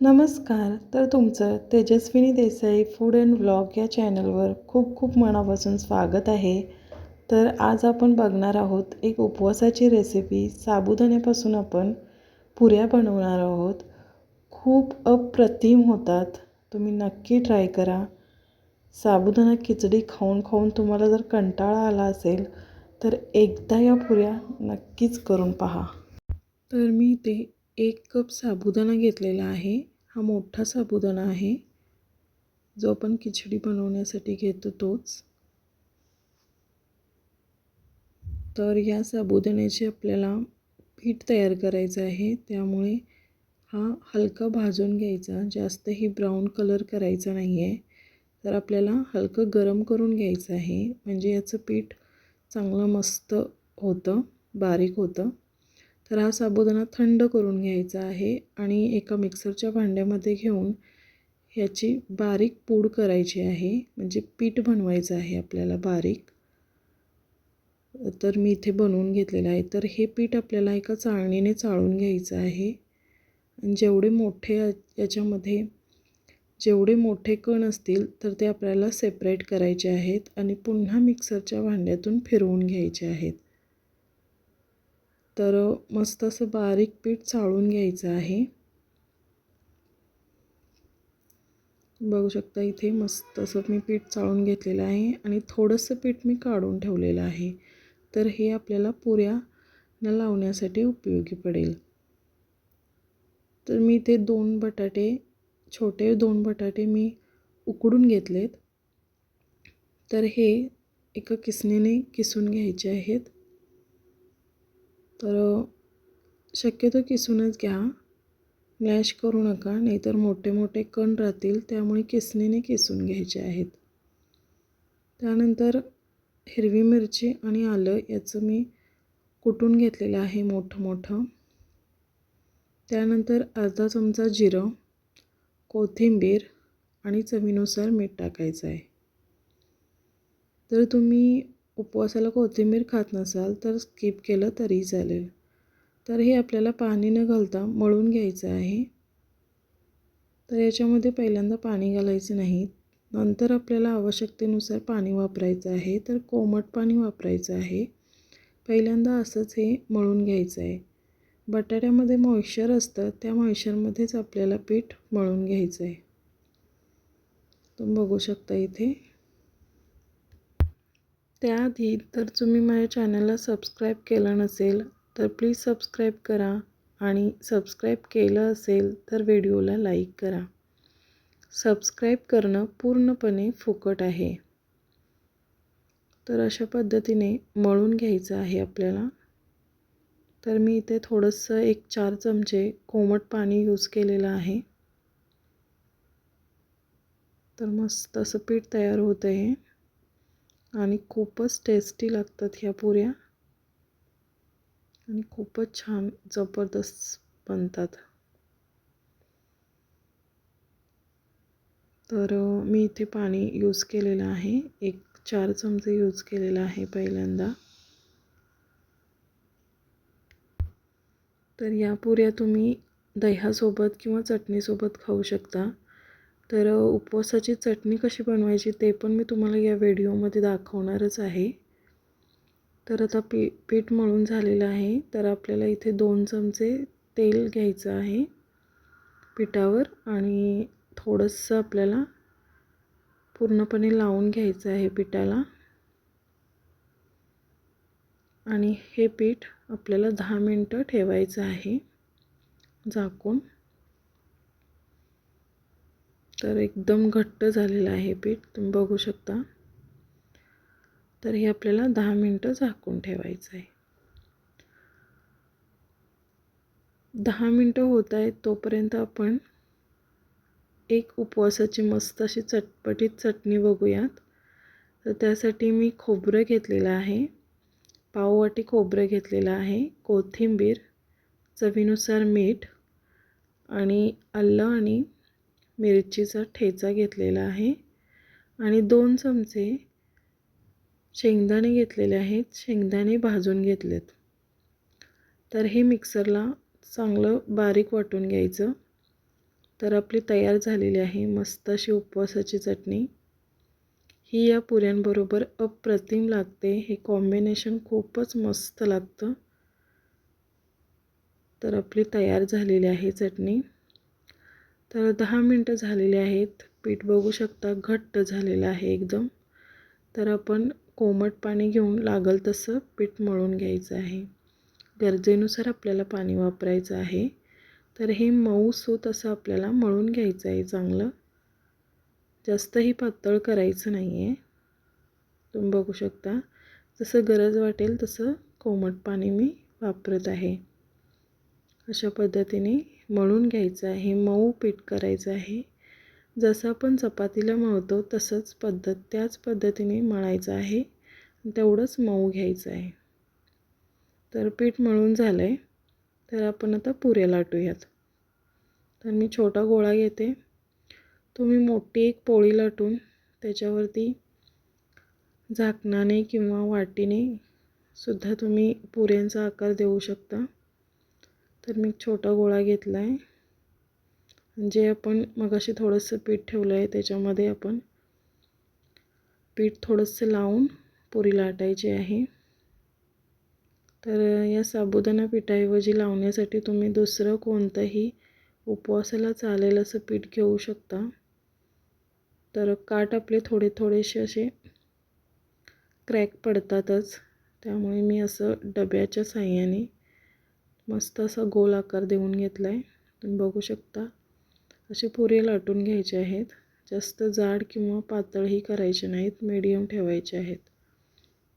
नमस्कार तर तुमचं Tejaswini Desai food and vlog या चॅनलवर खूप खूप मनापासून स्वागत आहे. तर आज आपण बघणार आहोत एक उपवासाची रेसिपी साबुदाण्यापासून आपण पुऱ्या बनवणार आहोत. खूप अप्रतिम होतात. तुम्ही नक्की ट्राय करा. साबुदाणा खिचडी खाऊन खाऊन तुम्हाला जर कंटाळा आला असेल तर एकदा या पुऱ्या नक्कीच करून पहा. तर मी ते एक कप साबुदाणा घेतलेला आहे. हा मोठा साबुदाणा आहे. जो आपण खिचडी बनवण्यासाठी घेतो तोच. तर या साबुदाण्याचे आपल्याला पीठ तयार करायचं आहे. त्यामुळे हा हलका भाजून घ्यायचा. जास्तही ब्राऊन कलर करायचा नाही आहे तर आपल्याला हलकं गरम करून घ्यायचं आहे. म्हणजे याचं पीठ चांगलं मस्त होतं बारीक होतं. तर हा साबुदाणा थंड करून घ्यायचा आहे आणि एका मिक्सरच्या भांड्यामध्ये घेऊन ह्याची बारीक पूड करायची आहे. म्हणजे पीठ बनवायचं आहे आपल्याला बारीक. तर मी इथे बनवून घेतलेलं आहे. तर हे पीठ आपल्याला एका चाळणीने चाळून घ्यायचं आहे. आणि जेवढे मोठे याच्यामध्ये जेवढे मोठे कण असतील तर ते आपल्याला सेपरेट करायचे आहेत आणि पुन्हा मिक्सरच्या भांड्यातून फिरवून घ्यायचे आहेत. तर मस्त असं बारीक पीठ चाळून घ्यायचं आहे. बघू शकता इथे मस्त असं मी पीठ चाळून घेतलेलं आहे आणि थोडंसं पीठ मी काढून ठेवलेलं आहे. तर हे आपल्याला पुऱ्यांना लावण्यासाठी उपयोगी पडेल. तर मी ते दोन बटाटे छोटे दोन बटाटे मी उकडून घेतलेत. तर हे एका किसणीने किसून घ्यायचे आहेत. तर शक्यतो किसूनच घ्या. मॅश करू नका नाहीतर मोठे मोठे कण राहतील त्यामुळे किसणीने किसून घ्यायचे आहेत. त्यानंतर हिरवी मिरची आणि आलं याचं मी कुटून घेतलेलं आहे मोठं मोठं. त्यानंतर अर्धा चमचा जिरं कोथिंबीर आणि चवीनुसार मीठ टाकायचं आहे. तर तुम्ही उपवासाला कोथिंबीर खात नसाल तर स्किप केलं तरी चालेल. तर हे आपल्याला पाणी न घालता मळून घ्यायचं आहे. तर याच्यामध्ये पहिल्यांदा पाणी घालायचं नाही. नंतर आपल्याला आवश्यकतेनुसार पाणी वापरायचं आहे. तर कोमट पाणी वापरायचं आहे. पहिल्यांदा असंच हे मळून घ्यायचं आहे. बटाट्यामध्ये मॉइश्चर असतं त्या मॉइश्चरमध्येच आपल्याला पीठ मळून घ्यायचं आहे. तुम्ही बघू शकता इथे. त्याआधी तर तुम्ही माझ्या चॅनलला सबस्क्राईब केलं नसेल तर प्लीज सबस्क्राईब करा आणि सबस्क्राईब केलं असेल तर व्हिडिओला लाईक करा. सबस्क्राईब करणं पूर्णपणे फुकट आहे. तर अशा पद्धतीने मळून घ्यायचं आहे आपल्याला. तर मी इथे थोडंसं एक चार चमचे कोमट पाणी यूज केलेलं आहे. तर मस्त असं पीठ तयार होतं आहे आणि खूपच टेस्टी लागतात ह्या पुऱ्या. आणि खूपच छान जबरदस्त बनतात. तर मी इथे पाणी यूज केलेलं आहे. एक चार चमचे यूज केलेला आहे पहिल्यांदा. तर या पुऱ्या तुम्ही दह्यासोबत किंवा चटणीसोबत खाऊ शकता. तर उपवासाची चटणी कशी बनवायची ते पण मी तुम्हाला या व्हिडिओमध्ये दाखवणारच आहे. तर आता पी पीठ मळून झालेलं आहे. तर आपल्याला इथे दोन चमचे तेल घ्यायचं आहे पिठावर आणि थोडंसं आपल्याला पूर्णपणे लावून घ्यायचं आहे पिठाला. आणि हे पीठ आपल्याला दहा मिनटं ठेवायचं आहे झाकून. तर एकदम घट्ट झालेलं आहे पीठ. तुम्ही बघू शकता. तर हे आपल्याला दहा मिनटं झाकून ठेवायचं आहे. दहा मिनटं होत आहेत तोपर्यंत आपण एक उपवासाची मस्त अशी चटपटीत चटणी बघूयात. तर त्यासाठी मी खोबरं घेतलेलं आहे. पाववाटी खोबरं घेतलेलं आहे. कोथिंबीर चवीनुसार मीठ आणि आलं आणि मिरचीचा ठेचा घेतलेला आहे आणि दोन चमचे शेंगदाणे घेतलेले आहेत. शेंगदाणे भाजून घेतलेत. तर हे मिक्सरला चांगलं बारीक वाटून घ्यायचं. तर आपली तयार झालेली आहे मस्त अशी उपवासाची चटणी. ही या पुऱ्यांबरोबर अप्रतिम लागते. हे कॉम्बिनेशन खूपच मस्त लागतं. तर आपली तयार झालेली आहे चटणी. तर दहा मिनटं झालेली आहेत. पीठ बघू शकता घट्ट झालेलं आहे एकदम. तर आपण कोमट पाणी घेऊन लागल तसं पीठ मळून घ्यायचं आहे. गरजेनुसार आपल्याला पाणी वापरायचं आहे. तर हे मऊ सूत असं आपल्याला मळून घ्यायचं आहे चांगलं. जास्तही पातळ करायचं नाही आहे तुम्ही बघू शकता. जसं गरज वाटेल तसं कोमट पाणी मी वापरत आहे. अशा पद्धतीने मळून घ्यायचं आहे मऊ पीठ करायचं आहे. जसं आपण चपातीला मळतो तसंच पद्धत त्याच पद्धतीने मळायचं आहे. तेवढंच मऊ घ्यायचं आहे. तर पीठ मळून झालं आहे तर आपण आता पुऱ्या लाटूयात. तर मी छोटा गोळा घेते. तुम्ही मोठी एक पोळी लाटून त्याच्यावरती झाकणाने किंवा वाटीने सुद्धा तुम्ही पुऱ्यांचा आकार देऊ शकता. तर मी छोटा गोळा घेतला आहे जे आपण मगाशी थोडंसं पीठ ठेवलं आहे त्याच्यामध्ये आपण पीठ थोडंसं लावून पुरी लाटायची आहे. तर या साबुदाणा पिठाऐवजी लावण्यासाठी तुम्ही दुसरं कोणतंही उपवासाला चालेल असं पीठ घेऊ शकता. तर काठ आपले थोडे थोडेसे असे क्रॅक पडतातच. त्यामुळे मी असं डब्याच्या साह्याने मस्त असा गोल आकार देऊन घेतला आहे तुम्ही बघू शकता. असे पुरे लाटून घ्यायचे आहेत. जास्त जाड किंवा पातळही करायचे नाहीत. मीडियम ठेवायचे आहेत.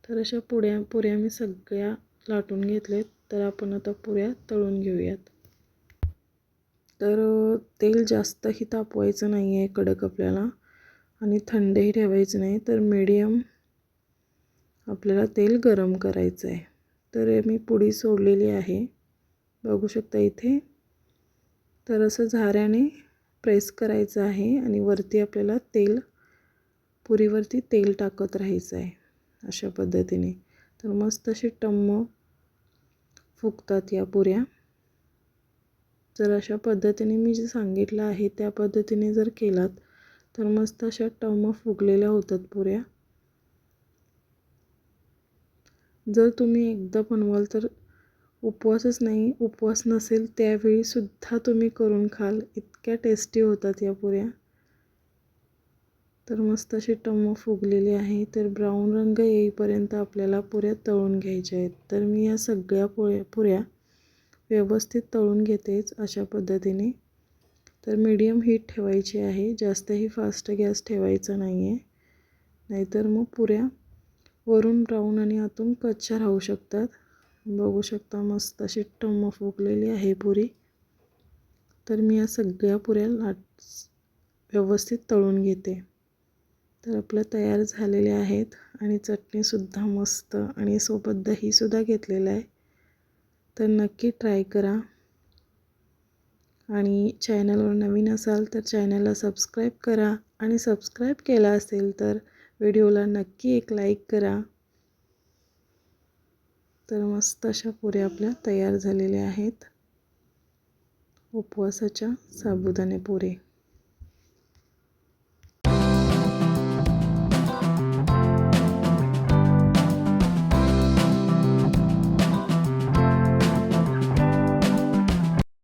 तर अशा पुड्या पुऱ्या मी सगळ्या लाटून घेतलेत. तर आपण आता पुऱ्या तळून घेऊयात. तर तेल जास्तही तापवायचं नाही आहे कडक आपल्याला. आणि थंडही ठेवायचं नाही. तर मीडियम आपल्याला तेल गरम करायचं आहे तर मी पुडी सोडलेली आहे. बघू शकता इथे. तर असं झाऱ्याने प्रेस करायचं आहे आणि वरती आपल्याला तेल पुरीवरती तेल टाकत राहायचं आहे अशा पद्धतीने. तर मस्त असे टम्म फुगतात या पुऱ्या. जर अशा पद्धतीने मी जे सांगितलं आहे त्या पद्धतीने जर केलात तर मस्त अशा टम्म फुगलेल्या होतात पुऱ्या. जर तुम्ही एकदा बनवाल तर उपवासच नाही उपवास नसेल त्यावेळीसुद्धा तुम्ही करून खाल. इतक्या टेस्टी होतात या पुऱ्या. तर मस्त अशी टम्म फुगलेली आहे. तर ब्राऊन रंग येईपर्यंत आपल्याला पुऱ्या तळून घ्यायच्या आहेत. तर मी या सगळ्या पुऱ्या पुऱ्या व्यवस्थित तळून घेतेच अशा पद्धतीने. तर मीडियम हीट ठेवायची आहे. जास्तही फास्ट गॅस ठेवायचा नाही आहे नाहीतर मग पुऱ्या वरून ब्राऊन आणि आतून कच्च्या राहू शकतात. बघू शकता मस्त अशी टम्म फुगलेली आहे पुरी. तर मी या सगळ्या पुऱ्या लाट व्यवस्थित तळून घेते. तर आपल्या तयार झालेले आहेत आणि चटणीसुद्धा मस्त आणि सोबत दहीसुद्धा घेतलेलं आहे. तर नक्की ट्राय करा. आणि चॅनलवर नवीन असाल तर चॅनलला सबस्क्राईब करा. आणि सबस्क्राईब केला असेल तर व्हिडिओला नक्की एक लाईक करा. तर मस्त अशा पुऱ्या आपल्या तयार झालेल्या आहेत. उपवासाच्या साबुदाणे पुरे.